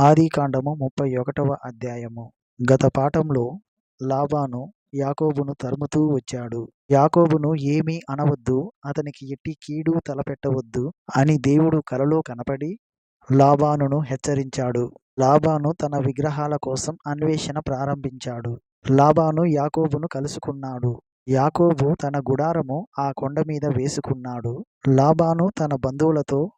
ఆదికాండము ముప్పై ఒకటవ అధ్యాయము. గత పాఠంలో లాబాను యాకోబును తరుముతూ వచ్చాడు. యాకోబును ఏమీ అనవద్దు అతనికి ఎట్టి కీడు తలపెట్టవద్దు అని దేవుడు కలలో కనపడి లాబానును హెచ్చరించాడు. లాబాను తన విగ్రహాల కోసం అన్వేషణ ప్రారంభించాడు. లాబాను యాకోబును కలుసుకున్నాడు. యాకోబు తన గుడారము ఆ కొండ మీద వేసుకున్నాడు. లాబాను తన బంధువులతో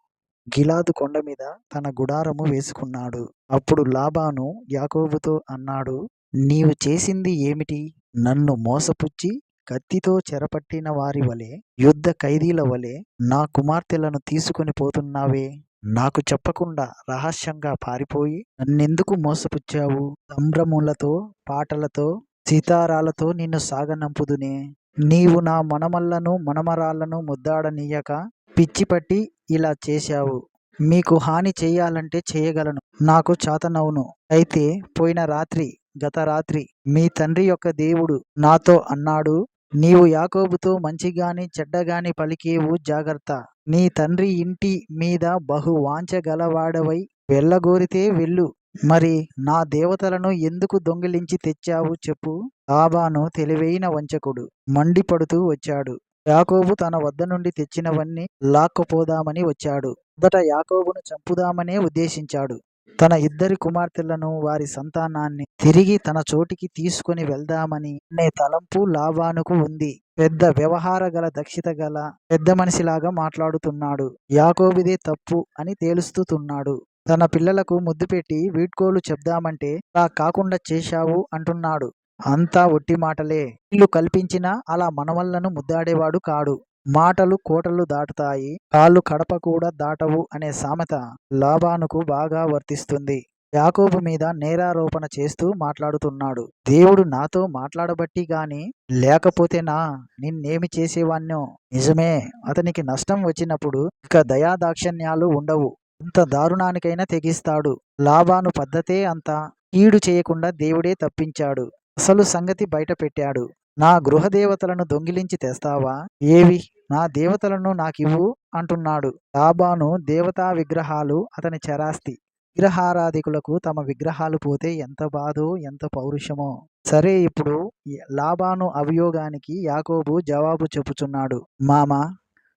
గిలాదు కొండ మీద తన గుడారము వేసుకున్నాడు. అప్పుడు లాబాను యాకోబుతో అన్నాడు నీవు చేసింది ఏమిటి? నన్ను మోసపుచ్చి కత్తితో చెరపట్టిన వారి వలె యుద్ధ ఖైదీల వలె నా కుమార్తెలను తీసుకొని పోతున్నావే? నాకు చెప్పకుండా రహస్యంగా పారిపోయి నన్నెందుకు మోసపుచ్చావు? సంభ్రములతో పాటలతో సీతారాలతో నిన్ను సాగనంపుదునే. నీవు నా మనమల్లను మనమరాళ్ళను ముద్దాడనీయక పిచ్చిపట్టి ఇలా చేశావు. మీకు హాని చేయాలంటే చేయగలను. నాకు చాతనవును అయితే పోయిన రాత్రి గత రాత్రి మీ తండ్రి యొక్క దేవుడు నాతో అన్నాడు నీవు యాకోబుతో మంచిగాని చెడ్డగాని పలికేవు జాగ్రత్త. నీ తండ్రి ఇంటి మీద బహు వాంచగలవాడవై వెళ్ళగోరితే వెళ్ళు. మరి నా దేవతలను ఎందుకు దొంగిలించి తెచ్చావు చెప్పు. లాబాను తెలివైన వంచకుడు మండిపడుతూ వచ్చాడు. యాకోబు తన వద్ద నుండి తెచ్చినవన్నీ లాక్కుపోదామని వచ్చాడు. మొదట యాకోబును చంపుదామనే ఉద్దేశించాడు. తన ఇద్దరి కుమార్తెలను వారి సంతానాన్ని తిరిగి తన చోటికి తీసుకుని వెళ్దామని అనే తలంపు లాభానుకు ఉంది. పెద్ద వ్యవహార గల దక్షిత గల పెద్ద మనిషిలాగా మాట్లాడుతున్నాడు. యాకోబిదే తప్పు అని తేలుస్తున్నాడు తన పిల్లలకు ముద్దు పెట్టి వీడ్కోలు చెప్దామంటే అలా కాకుండా చేశావు అంటున్నాడు. అంతా ఒట్టి మాటలే. ఇల్లు కల్పించినా అలా మనవళ్ళను ముద్దాడేవాడు కాడు. మాటలు కోటలు దాటుతాయి. కాళ్ళు కడప కూడా దాటవు అనే సామెత లాభానుకు బాగా వర్తిస్తుంది. యాకోబు మీద నేరారోపణ చేస్తూ మాట్లాడుతున్నాడు. దేవుడు నాతో మాట్లాడబట్టి గాని లేకపోతే నా నిన్నేమి చేసేవాణ్ణో? నిజమే అతనికి నష్టం వచ్చినప్పుడు ఇక దయాదాక్షణ్యాలు ఉండవు. ఇంత దారుణానికైనా తెగిస్తాడు. లాభాను పద్ధతే అంతా కీడు చేయకుండా దేవుడే తప్పించాడు. అసలు సంగతి బయట పెట్టాడు. నా గృహదేవతలను దొంగిలించి తెస్తావా? ఏవి? నా దేవతలను నాకివ్వు అంటున్నాడు. లాబాను దేవతా విగ్రహాలు అతని చరాస్తి. విగ్రహారాధికులకు తమ విగ్రహాలు పోతే ఎంత బాధో ఎంత పౌరుషమో. సరే ఇప్పుడు లాబాను అభియోగానికి యాకోబు జవాబు చెప్పుచున్నాడు మామ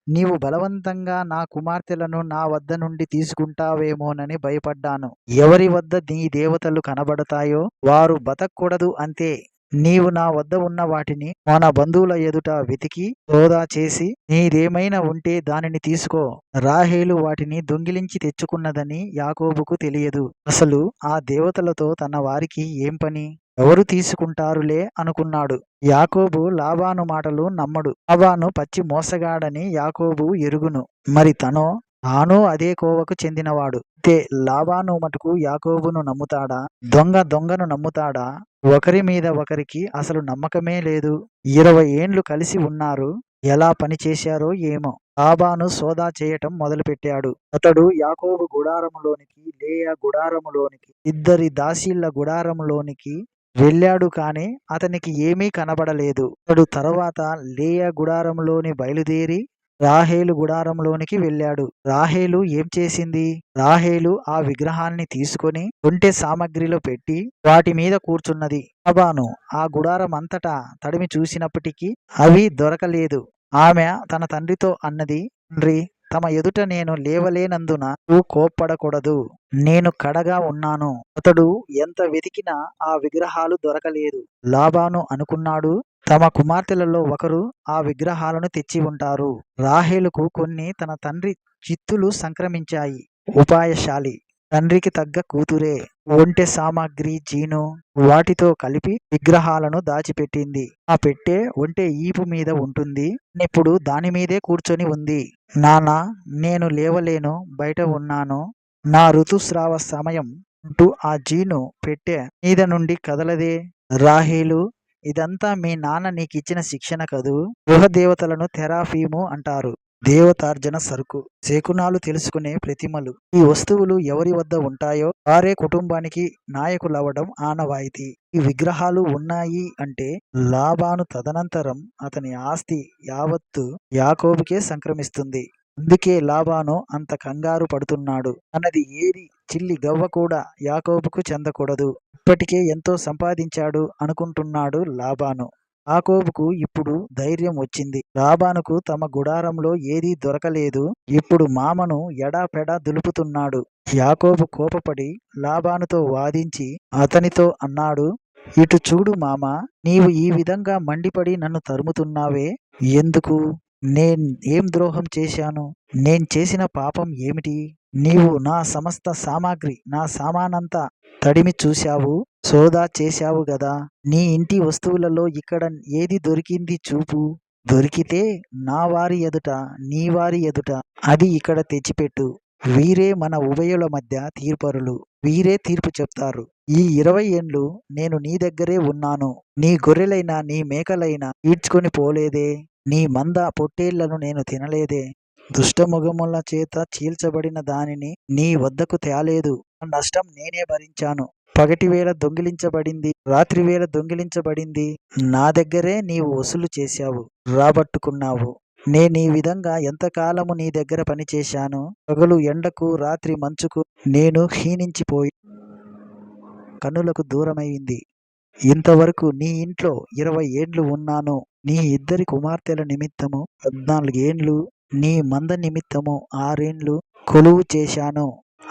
నీవు బలవంతంగా నా కుమార్తెలను నా వద్ద నుండి తీసుకుంటావేమోనని భయపడ్డాను. ఎవరి వద్ద నీ దేవతలు కనబడతాయో వారు బతకూడదు అంతే. నీవు నా వద్ద ఉన్న వాటిని మన బంధువుల ఎదుట వెతికి సోదా చేసి నీదేమైనా ఉంటే దానిని తీసుకో. రాహేలు వాటిని దొంగిలించి తెచ్చుకున్నదని యాకోబుకు తెలియదు. అసలు ఆ దేవతలతో తన వారికి ఏం పని? ఎవరు తీసుకుంటారులే అనుకున్నాడు. యాకోబు లాబాను మాటలు నమ్మడు. లాబాను పచ్చి మోసగాడని యాకోబు ఎరుగును. మరి తనో? తాను అదే కోవకు చెందినవాడు. అయితే లాబాను మటుకు యాకోబును నమ్ముతాడా? దొంగ దొంగను నమ్ముతాడా? ఒకరి మీద ఒకరికి అసలు నమ్మకమే లేదు. ఇరవై ఏండ్లు కలిసి ఉన్నారు. ఎలా పని చేశారో ఏమో. లాబాను సోదా చేయటం మొదలుపెట్టాడు. అతడు యాకోబు గుడారములోనికి లేయ గుడారములోనికి ఇద్దరి దాసీళ్ళ గుడారములోనికి వెళ్ళాడు కాని అతనికి ఏమీ కనబడలేదు. అతడు తరువాత లేయ గుడారంలోని బయలుదేరి రాహేలు గుడారంలోనికి వెళ్ళాడు. రాహేలు ఏం చేసింది? రాహేలు ఆ విగ్రహాన్ని తీసుకొని ఒంటె సామగ్రిలో పెట్టి వాటి మీద కూర్చున్నది. అబాను ఆ గుడారం అంతటా తడిమి చూసినప్పటికీ అవి దొరకలేదు. ఆమె తన తండ్రితో అన్నది తండ్రి తమ ఎదుట నేను లేవలేనందున నువ్వు కోప్పడకూడదు. నేను కడగా ఉన్నాను. అతడు ఎంత వెతికినా ఆ విగ్రహాలు దొరకలేదు. లాబాను అనుకున్నాడు. తమ కుమార్తెలలో ఒకరు ఆ విగ్రహాలను తెచ్చి ఉంటారు. రాహేలుకు కొన్ని తన తండ్రి చిత్తులు సంక్రమించాయి. ఉపాయశాలి. తండ్రికి తగ్గ కూతురే. ఒంటె సామాగ్రి జీను వాటితో కలిపి విగ్రహాలను దాచిపెట్టింది. ఆ పెట్టె ఒంటె ఈపు మీద ఉంటుంది. ఇప్పుడు దాని మీదే కూర్చొని ఉంది. నానా నేను లేవలేను బయట ఉన్నాను. నా ఋతుస్రావ సమయం. అంటూ ఆ జీను పెట్టె మీద నుండి కదలదే. రాహేలు ఇదంతా మీ నాన్న నీకిచ్చిన శిక్షణ కదూ? గృహదేవతలను థెరాఫీము అంటారు. దేవతార్జన సరుకు. శకునాలు తెలుసుకునే ప్రతిమలు. ఈ వస్తువులు ఎవరి వద్ద ఉంటాయో వారే కుటుంబానికి నాయకులవ్వడం ఆనవాయితీ. ఈ విగ్రహాలు ఉన్నాయి అంటే లాభాను తదనంతరం అతని ఆస్తి యావత్తు యాకోబుకే సంక్రమిస్తుంది. అందుకే లాభాను అంత కంగారు పడుతున్నాడు. తనది ఏరి చిల్లి గవ్వ కూడా యాకోబుకు చెందకూడదు. ఇప్పటికే ఎంతో సంపాదించాడు అనుకుంటున్నాడు లాబాను. యాకోబుకు ఇప్పుడు ధైర్యం వచ్చింది. లాబానుకు తమ గుడారంలో ఏదీ దొరకలేదు. ఇప్పుడు మామను ఎడాపెడా దులుపుతున్నాడు. యాకోబు కోపపడి లాబానుతో వాదించి అతనితో అన్నాడు ఇటు చూడు మామ నీవు ఈ విధంగా మండిపడి నన్ను తరుముతున్నావే? ఎందుకు? నేను ఏం ద్రోహం చేశాను? నేను చేసిన పాపం ఏమిటి? నీవు నా సమస్త సామాగ్రి నా సామానంతా తడిమి చూశావు సోదా చేశావు గదా? నీ ఇంటి వస్తువులలో ఇక్కడ ఏది దొరికింది చూపు. దొరికితే నా వారి ఎదుట నీ వారి ఎదుట అది ఇక్కడ తెచ్చిపెట్టు. వీరే మన ఉభయుల మధ్య తీర్పరులు. వీరే తీర్పు చెప్తారు. ఈ ఇరవై ఏండ్లు నేను నీ దగ్గరే ఉన్నాను. నీ గొర్రెలైనా నీ మేకలైనా ఈడ్చుకొని పోలేదే? నీ మంద పొట్టేళ్ళను నేను తినలేదే. దుష్టముఖముల చేత చీల్చబడిన దానిని నీ వద్దకు తేలేదు. నష్టం నేనే భరించాను. పగటి వేళ దొంగిలించబడింది. రాత్రి వేళ దొంగిలించబడింది. నా దగ్గరే నీవు వసూలు చేశావు. రాబట్టుకున్నావు. నేను ఈ విధంగా ఎంతకాలము నీ దగ్గర పనిచేశాను. పగలు ఎండకు రాత్రి మంచుకు నేను క్షీణించిపోయి కన్నులకు దూరమైంది. ఇంతవరకు నీ ఇంట్లో ఇరవై ఏండ్లు ఉన్నాను నీ ఇద్దరి కుమార్తెల నిమిత్తము పద్నాలుగేండ్లు నీ మంద నిమిత్తము ఆరేండ్లు కొలువు చేశాను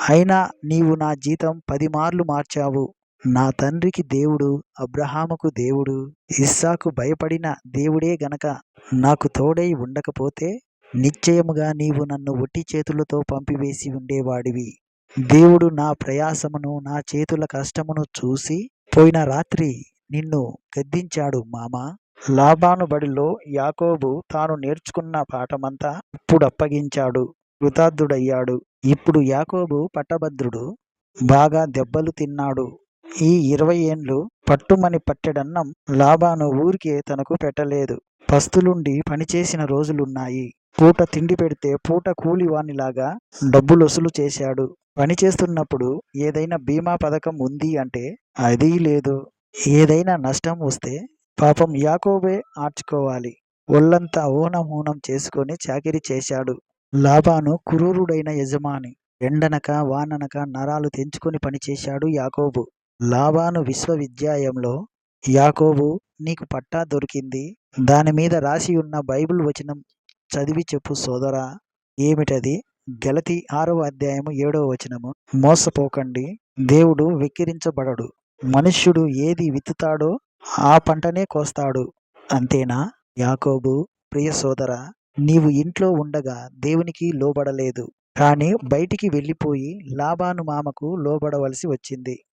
అయినా నీవు నా జీతం పది మార్లు మార్చావు. నా తండ్రికి దేవుడు అబ్రహాముకు దేవుడు ఇస్సాకు భయపడిన దేవుడే గనక నాకు తోడై ఉండకపోతే నిశ్చయముగా నీవు నన్ను ఒట్టి చేతులతో పంపివేసి ఉండేవాడివి. దేవుడు నా ప్రయాసమును నా చేతుల కష్టమును చూసి పోయిన రాత్రి నిన్ను గద్దించాడు మామ. లాభాను బడిలో యాకోబు తాను నేర్చుకున్న పాఠమంతా ఇప్పుడు అప్పగించాడు. కృతార్థుడయ్యాడు ఇప్పుడు యాకోబు పట్టభద్రుడు. బాగా దెబ్బలు తిన్నాడు. ఈ ఇరవై ఏండ్లు పట్టుమని పట్టెడన్నం లాభాను ఊరికే తనకు పెట్టలేదు. పస్తులుండి పనిచేసిన రోజులున్నాయి. పూట తిండి పెడితే పూట కూలివానిలాగా డబ్బులొసులు వసూలు చేశాడు. పని చేస్తున్నప్పుడు ఏదైనా బీమా పథకం ఉంది అంటే అది లేదు. ఏదైనా నష్టం వస్తే పాపం యాకోబే ఆర్చుకోవాలి. ఒళ్ళంతా ఊనం ఊనం చేసుకొని చాకిరి చేశాడు. లాభాను క్రూరుడైన యజమాని. ఎండనక వాననక నరాలు తెంచుకొని పనిచేశాడు యాకోబు. లాభాను విశ్వవిద్యాలయంలో యాకోబు నీకు పట్టా దొరికింది. దాని మీద రాసి ఉన్న బైబిల్ వచనం చదివి చెప్పు సోదరా. ఏమిటది? గలతి ఆరవ అధ్యాయము ఏడవ వచనము. మోసపోకండి దేవుడు వెక్కిరించబడడు. మనుష్యుడు ఏది విత్తుతాడో ఆ పంటనే కోస్తాడు. అంతేనా? యాకోబు ప్రియ సోదర నీవు ఇంట్లో ఉండగా దేవునికి లోబడలేదు. కానీ బయటికి వెళ్ళిపోయి లాభాను మామకు లోబడవలసి వచ్చింది.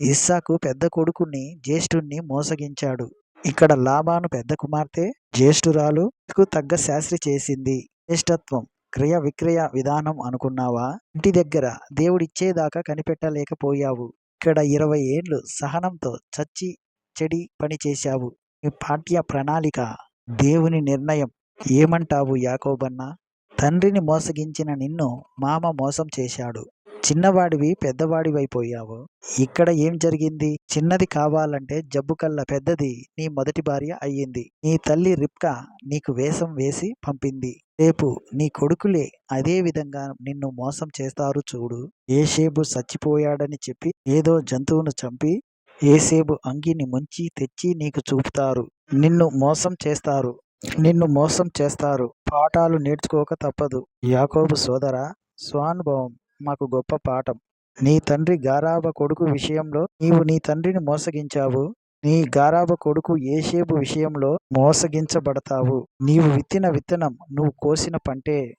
ఇస్సాకు పెద్ద కొడుకుని జ్యేష్ఠుణ్ణి మోసగించాడు. ఇక్కడ లాభాను పెద్ద కుమార్తె జ్యేష్ఠురాలు తగ్గ శాస్త్రి చేసింది. జ్యేష్ఠత్వం. క్రియ విక్రయ విధానం అనుకున్నావా? ఇంటి దగ్గర దేవుడిచ్చేదాకా కనిపెట్టలేకపోయావు. ఇక్కడ ఇరవై ఏళ్ళు సహనంతో చచ్చి చెడి పని చేశావు. ఈ పాఠ్య ప్రణాళిక దేవుని నిర్ణయం ఏమంటావు యాకోబన్న? తండ్రిని మోసగించిన నిన్ను మామ మోసం చేశాడు. చిన్నవాడివి పెద్దవాడివైపోయావు. ఇక్కడ ఏం జరిగింది? చిన్నది కావాలంటే జబ్బు కల్లా పెద్దది నీ మొదటి భార్య అయ్యింది. నీ తల్లి రిప్కా నీకు వేషం వేసి పంపింది. రేపు నీ కొడుకులే అదే విధంగా నిన్ను మోసం చేస్తారు చూడు. ఏషేబు చచ్చిపోయాడని చెప్పి ఏదో జంతువును చంపి ఏసేబు అంగిని ముంచి తెచ్చి నీకు చూపుతారు. నిన్ను మోసం చేస్తారు. నిన్ను మోసం చేస్తారు. పాఠాలు నేర్చుకోక తప్పదు. యాకోబు సోదర స్వానుభవం. మాకు గొప్ప పాఠం. నీ తండ్రి గారాబ కొడుకు విషయంలో నీవు నీ తండ్రిని మోసగించావు. నీ గారాబ కొడుకు ఏషేబు విషయంలో మోసగించబడతావు. నీవు విత్తిన విత్తనం నువ్వు కోసిన పంటే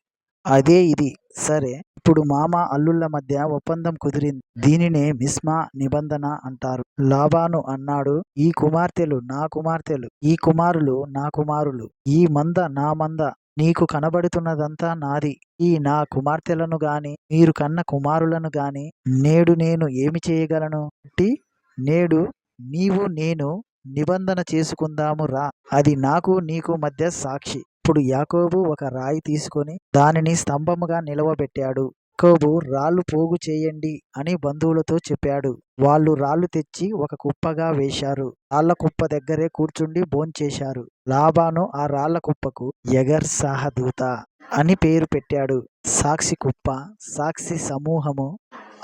అదే ఇది. సరే ఇప్పుడు మామ అల్లుళ్ళ మధ్య ఒప్పందం కుదిరింది. దీనినే మిస్మా నిబంధన అంటారు. లాబాను అన్నాడు ఈ కుమార్తెలు నా కుమార్తెలు ఈ కుమారులు నా కుమారులు ఈ మంద నా మంద నీకు కనబడుతున్నదంతా నాది. ఈ నా కుమార్తెలను గాని మీరు కన్న కుమారులను గాని నేడు నేను ఏమి చేయగలను? నేడు నీవు నేను నిబంధన చేసుకుందాము రా. అది నాకు నీకు మధ్య సాక్షి. ఇప్పుడు యాకోబు ఒక రాయి తీసుకొని దానిని స్తంభముగా నిలవబెట్టాడు. యాకోబు రాళ్ళు పోగు చేయండి అని బంధువులతో చెప్పాడు. వాళ్ళు రాళ్ళు తెచ్చి ఒక కుప్పగా వేశారు. రాళ్ళ కుప్ప దగ్గరే కూర్చుండి భోంచేశారు. లాబాను ఆ రాళ్ళ కుప్పకు ఎగర్ సాహదూత అని పేరు పెట్టాడు. సాక్షి కుప్ప సాక్షి సమూహము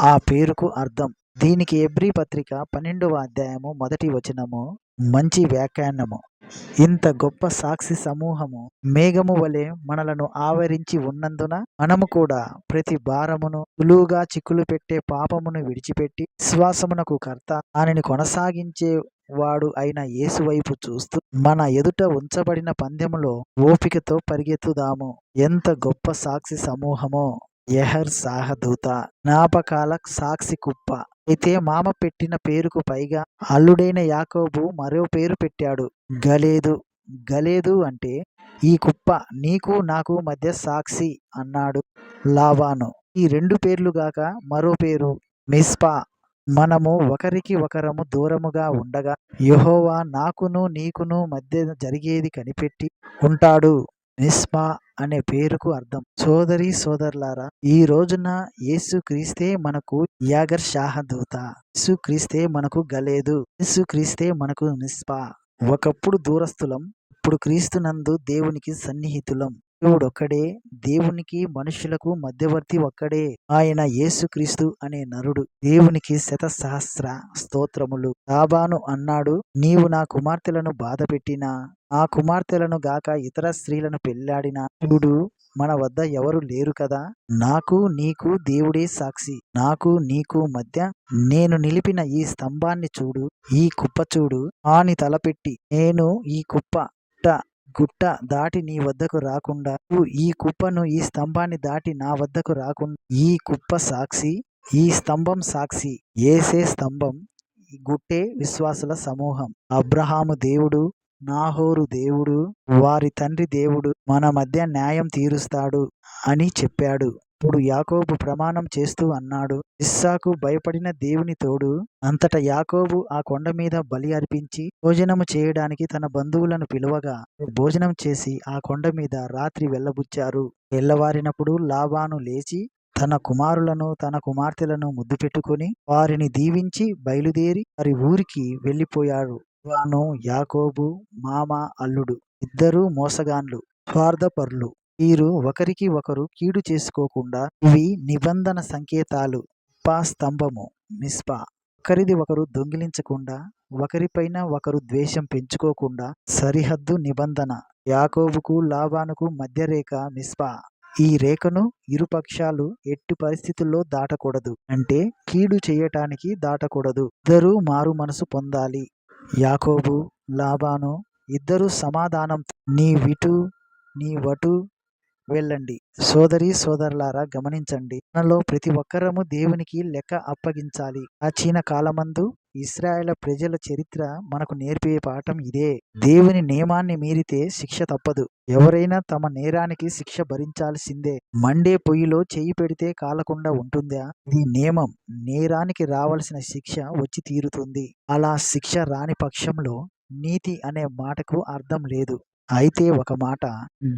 ఆ పేరుకు అర్థం. దీనికి ఎబ్రీ పత్రిక పన్నెండవ అధ్యాయము మొదటి వచనము మంచి వ్యాఖ్యానము. ఇంత గొప్ప సాక్షి సమూహము మేఘము వలె మనలను ఆవరించి ఉన్నందున మనము కూడా ప్రతి భారమును సులువుగా చిక్కులు పెట్టే పాపమును విడిచిపెట్టి విశ్వాసమునకు కర్త దానిని కొనసాగించే వాడు అయిన యేసు వైపు చూస్తూ మన ఎదుట ఉంచబడిన పందెములో ఓపికతో పరిగెత్తుదాము. ఎంత గొప్ప సాక్షి సమూహమో! ఎహర్ సాహదూత! జ్ఞాపకాల సాక్షి కుప్ప! అయితే మామ పెట్టిన పేరుకు పైగా అల్లుడైన యాకోబు మరో పేరు పెట్టాడు. గలేదు గలేదు అంటే ఈ కుప్ప నీకు నాకు మధ్య సాక్షి అన్నాడు లావాను. ఈ రెండు పేర్లు గాక మరో పేరు మిస్పా. మనము ఒకరికి ఒకరము దూరముగా ఉండగా యహోవా నాకును నీకును మధ్య జరిగేది కనిపెట్టి ఉంటాడు. మిస్పా అనే పేరుకు అర్థం. సోదరి సోదరులారా ఈ రోజున యేసు క్రీస్తే మనకు యాగర్ షాహదూత యేసు క్రీస్తే మనకు గలేదు. యేసు క్రీస్తే మనకు నిస్పా. ఒకప్పుడు దూరస్థులం ఇప్పుడు క్రీస్తునందు దేవునికి సన్నిహితులం. దేవుడు ఒక్కడే దేవునికి మనుషులకు మధ్యవర్తి ఒక్కడే ఆయన యేసుక్రీస్తు అనే నరుడు. దేవునికి శత సహస్ర స్తోత్రములు. లాబాను అన్నాడు నీవు నా కుమార్తెలను బాధ పెట్టినా ఆ కుమార్తెలను గాక ఇతర స్త్రీలను పెళ్ళాడినా. చూడు మన వద్ద ఎవరు లేరు కదా? నాకు నీకు దేవుడే సాక్షి. నాకు నీకు మధ్య నేను నిలిపిన ఈ స్తంభాన్ని చూడు ఈ కుప్ప చూడు ఆని తలపెట్టి. నేను ఈ కుప్ప గుట్ట దాటి నీ వద్దకు రాకుండా నువ్వు ఈ కుప్పను ఈ స్తంభాన్ని దాటి నా వద్దకు రాకుండా ఈ కుప్ప సాక్షి ఈ స్తంభం సాక్షి ఏసే స్తంభం ఈ గుట్టే విశ్వాసుల సమూహం. అబ్రహాము దేవుడు నాహోరు దేవుడు వారి తండ్రి దేవుడు మన మధ్య న్యాయం తీరుస్తాడు అని చెప్పాడు. ఇప్పుడు యాకోబు ప్రమాణం చేస్తూ అన్నాడు ఇస్సాకు భయపడిన దేవుని తోడు అంతట యాకోబు ఆ కొండ మీద బలి అర్పించి భోజనము చేయడానికి తన బంధువులను పిలువగా భోజనం చేసి ఆ కొండ మీద రాత్రి వెళ్ళబుచ్చారు. వెళ్ళవారినప్పుడు లాబాను లేచి తన కుమారులను తన కుమార్తెలను ముద్దు పెట్టుకుని వారిని దీవించి బయలుదేరి వారి ఊరికి వెళ్ళిపోయాడు వాను యాకోబు మామ అల్లుడు ఇద్దరూ మోసగాన్లు స్వార్థపరులు. వీరు ఒకరికి ఒకరు కీడు చేసుకోకుండా ఇవి నిబంధన సంకేతాలు. పా స్తంభము మిస్పా. ఒకరిది ఒకరు దొంగిలించకుండా ఒకరిపైన ఒకరు ద్వేషం పెంచుకోకుండా సరిహద్దు నిబంధన. యాకోబుకు లాభానుకు మధ్య రేఖ మిస్పా. ఈ రేఖను ఇరుపక్షాలు ఎట్టి పరిస్థితుల్లో దాటకూడదు. అంటే కీడు చేయటానికి దాటకూడదు. ఇద్దరూ మారు మనసు పొందాలి. యాకోబు లాభాను ఇద్దరు సమాధానం నీ విటు నీ వటు వెళ్ళండి. సోదరి సోదరులారా గమనించండి. మనలో ప్రతి ఒక్కరము దేవునికి లెక్క అప్పగించాలి. ప్రాచీన కాలమందు ఇస్రాయేల్ ప్రజల చరిత్ర మనకు నేర్పే పాఠం ఇదే. దేవుని నియమాన్ని మీరితే శిక్ష తప్పదు. ఎవరైనా తమ నేరానికి శిక్ష భరించాల్సిందే. మండే పొయ్యిలో చేయి పెడితే కాలకుండా ఉంటుందా? ఇది నియమం. నేరానికి రావలసిన శిక్ష వచ్చి తీరుతుంది. అలా శిక్ష రాని పక్షంలో నీతి అనే మాటకు అర్థం లేదు. అయితే ఒక మాట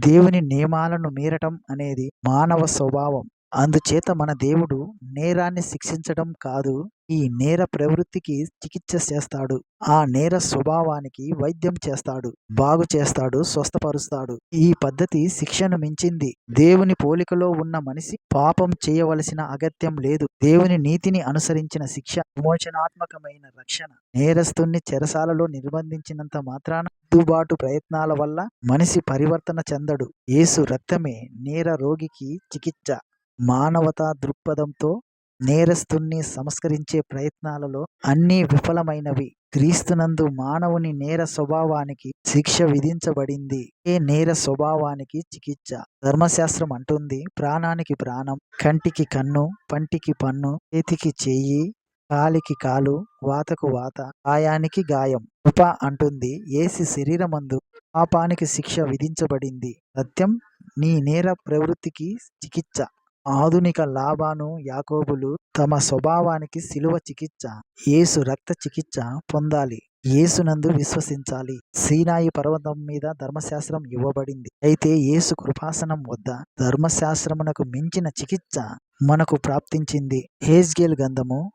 దేవుని నియమాలను మీరటం అనేది మానవ స్వభావం. అందుచేత మన దేవుడు నేరాన్ని శిక్షించడం కాదు ఈ నేర ప్రవృత్తికి చికిత్స చేస్తాడు. ఆ నేర స్వభావానికి వైద్యం చేస్తాడు బాగు చేస్తాడు స్వస్థపరుస్తాడు. ఈ పద్ధతి శిక్షను మించింది. దేవుని పోలికలో ఉన్న మనిషి పాపం చేయవలసిన అగత్యం లేదు. దేవుని నీతిని అనుసరించిన శిక్ష విమోచనాత్మకమైన రక్షణ. నేరస్తుణ్ణి చెరసాలలో నిర్బంధించినంత మాత్రాన దిద్దుబాటు ప్రయత్నాల వల్ల మనిషి పరివర్తన చెందడు. యేసు రక్తమే నేర రోగికి చికిత్స. మానవతా దృక్పథంతో నేరస్తుణ్ణి సంస్కరించే ప్రయత్నాలలో అన్నీ విఫలమైనవి. క్రీస్తునందు మానవుని నేర స్వభావానికి శిక్ష విధించబడింది. ఏ నేర స్వభావానికి చికిత్స? ధర్మశాస్త్రం అంటుంది ప్రాణానికి ప్రాణం కంటికి కన్ను పంటికి పన్ను చేతికి చెయ్యి కాలికి కాలు వాతకు వాత గాయానికి గాయం. ఉప అంటుంది ఏసి శరీరమందు పాపానికి శిక్ష విధించబడింది. సత్యం నీ నేర ప్రవృత్తికి చికిత్స. ఆధునిక లాభాను యాకోబులు తమ స్వభావానికి శిలువ చికిత్స యేసు రక్త చికిత్స పొందాలి. యేసునందు విశ్వసించాలి. సీనాయి పర్వతం మీద ధర్మశాస్త్రం ఇవ్వబడింది. అయితే యేసు కృపాసనం వద్ద ధర్మశాస్త్రమునకు మించిన చికిత్స మనకు ప్రాప్తించింది. హేజ్గేల్ గంధము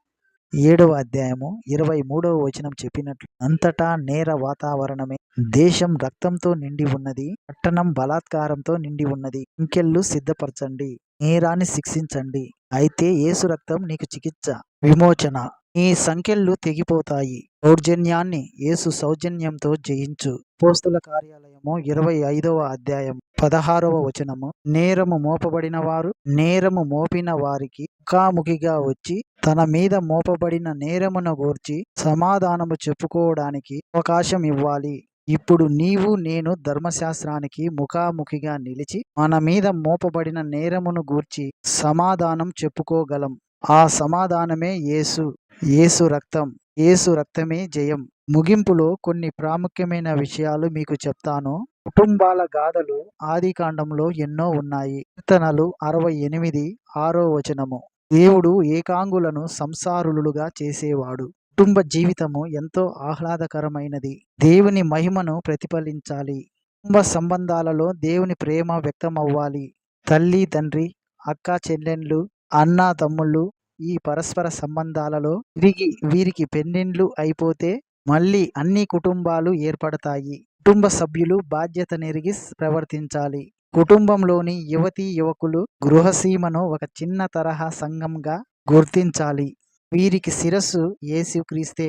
ఏడవ అధ్యాయము ఇరవై మూడవ వచనం చెప్పినట్లు అంతటా నేర వాతావరణమే దేశం రక్తంతో నిండి ఉన్నది పట్టణం బలాత్కారంతో నిండి ఉన్నది. ఇంకెళ్ళు సిద్ధపరచండి. నేరాన్ని శిక్షించండి. అయితే యేసు రక్తం నీకు చికిత్స విమోచన. నీ సంఖ్యలు తెగిపోతాయి. దౌర్జన్యాన్ని యేసు సౌజన్యంతో జయించు. పోస్తుల కార్యాలయము ఇరవై ఐదవ అధ్యాయం పదహారవ వచనము. నేరము మోపబడిన వారు నేరము మోపిన వారికి ముఖాముఖిగా వచ్చి తన మీద మోపబడిన నేరమును గూర్చి సమాధానము చెప్పుకోవడానికి అవకాశం ఇవ్వాలి. ఇప్పుడు నీవు నేను ధర్మశాస్త్రానికి ముఖాముఖిగా నిలిచి మన మీద మోపబడిన నేరమును గూర్చి సమాధానం చెప్పుకోగలం. ఆ సమాధానమే యేసు యేసు రక్తం యేసు రక్తమే జయం. ముగింపులో కొన్ని ప్రాముఖ్యమైన విషయాలు మీకు చెప్తాను. కుటుంబాల గాథలు ఆది కాండంలో ఎన్నో ఉన్నాయి. కీర్తనలు అరవై ఎనిమిది ఆరో వచనము. దేవుడు ఏకాంగులను సంసారులుగా చేసేవాడు. కుటుంబ జీవితము ఎంతో ఆహ్లాదకరమైనది. దేవుని మహిమను ప్రతిఫలించాలి. కుటుంబ సంబంధాలలో దేవుని ప్రేమ వ్యక్తమవ్వాలి. తల్లి తండ్రి అక్క చెల్లెండ్లు అన్న తమ్ముళ్ళు ఈ పరస్పర సంబంధాలలో తిరిగి వీరికి పెన్నిండ్లు అయిపోతే మళ్ళీ అన్ని కుటుంబాలు ఏర్పడతాయి. కుటుంబ సభ్యులు బాధ్యత నెరిగి ప్రవర్తించాలి. కుటుంబంలోని యువతీ యువకులు గృహసీమను ఒక చిన్న తరహా సంఘంగా గుర్తించాలి. వీరికి శిరస్సు యేసుక్రీస్తే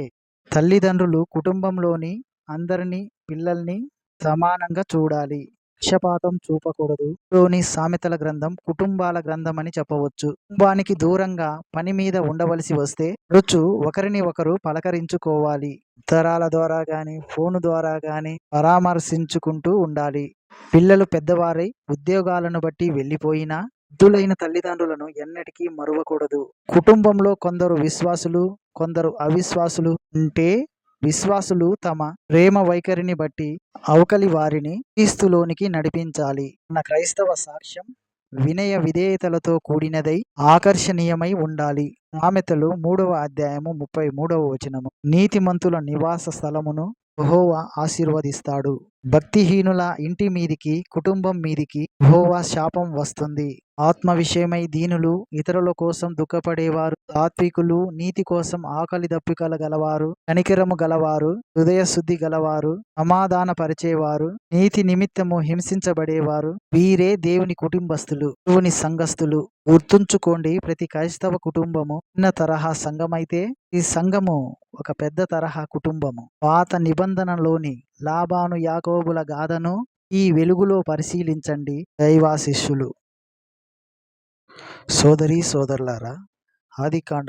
తల్లిదండ్రులు కుటుంబంలోని అందరినీ పిల్లల్ని సమానంగా చూడాలి. పక్షపాతం చూపకూడదు. లోని సామెతల గ్రంథం కుటుంబాల గ్రంథం అని చెప్పవచ్చు. కుటుంబానికి దూరంగా పని మీద ఉండవలసి వస్తే రుచు ఒకరిని ఒకరు పలకరించుకోవాలి. ఉత్తరాల ద్వారా గాని ఫోను ద్వారా గాని పరామర్శించుకుంటూ ఉండాలి. పిల్లలు పెద్దవారై ఉద్యోగాలను బట్టి వెళ్ళిపోయినా వృద్ధులైన తల్లిదండ్రులను ఎన్నటికీ మరువకూడదు. కుటుంబంలో కొందరు విశ్వాసులు కొందరు అవిశ్వాసులు ఉంటే విశ్వాసులు తమ ప్రేమ వైఖరిని బట్టి అవకలి వారిని క్రీస్తులోనికి నడిపించాలి. మన క్రైస్తవ సాక్ష్యం వినయ విధేయతలతో కూడినదై ఆకర్షణీయమై ఉండాలి. సామెతలు మూడవ అధ్యాయము ముప్పై మూడవ వచనము. నీతిమంతుల నివాస స్థలమును యెహోవా ఆశీర్వదిస్తాడు. భక్తిహీనుల ఇంటి మీదికి కుటుంబం మీదికి యెహోవా శాపం వస్తుంది. ఆత్మ విషయమై దీనులు ఇతరుల కోసం దుఃఖపడేవారు సాత్వికులు నీతి కోసం ఆకలి దప్పికల గలవారు కనికరము గలవారు హృదయ శుద్ధి గలవారు సమాధాన పరిచేవారు నీతి నిమిత్తము హింసించబడేవారు వీరే దేవుని కుటుంబస్తులు దేవుని సంఘస్థులు. గుర్తుంచుకోండి ప్రతి క్రైస్తవ కుటుంబము చిన్న తరహా సంఘమైతే ఈ సంఘము ఒక పెద్ద తరహా కుటుంబము. పాత నిబంధనలోని లాభాను యాకోబుల గాథను ఈ వెలుగులో పరిశీలించండి దైవాశిష్యులు. సోదరి సోదరులారా ఆది కాండ